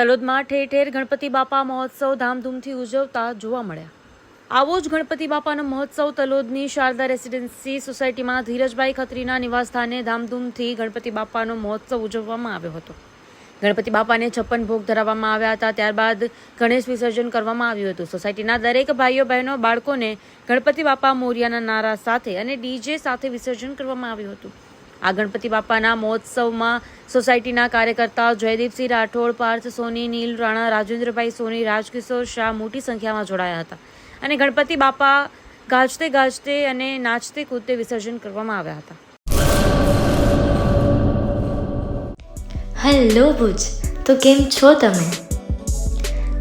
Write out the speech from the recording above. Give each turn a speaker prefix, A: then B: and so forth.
A: તલોદમાં ઠેર ઠેર ગણપતિ બાપા મહોત્સવ ધામધૂમથી ઉજવતા જોવા મળ્યા. આવો જ ગણપતિ બાપાનો મહોત્સવ તલોદની શારદા રેસિડેન્સી સોસાયટીમાં ધીરજભાઈ ખત્રીના નિવાસસ્થાને ધામધૂમથી ગણપતિ બાપાનો મહોત્સવ ઉજવવામાં આવ્યો હતો. ગણપતિ બાપાને છપ્પન ભોગ ધરાવવામાં આવ્યા હતા, ત્યારબાદ ગણેશ વિસર્જન કરવામાં આવ્યું હતું. સોસાયટીના દરેક ભાઈઓ, બહેનો, બાળકોને ગણપતિ બાપા મોરિયાના નારા સાથે અને ડીજે સાથે વિસર્જન કરવામાં આવ્યું હતું. આ ગણપતિ બાપાના મહોત્સવમાં સોસાયટીના કાર્યકર્તાઓ જયદીપસિંહ રાઠોડ, પાર્થ સોની, નીલ રાણા, રાજેન્દ્રભાઈ સોની, રાજકિશોર શાહ મોટી સંખ્યામાં જોડાયા હતા. અને ગણપતિ બાપા ગાજતે ગાજતે અને નાચતે કૂદતે વિસર્જન કરવામાં આવ્યા હતા.
B: હેલો ભુજ, તો કેમ છો તમે?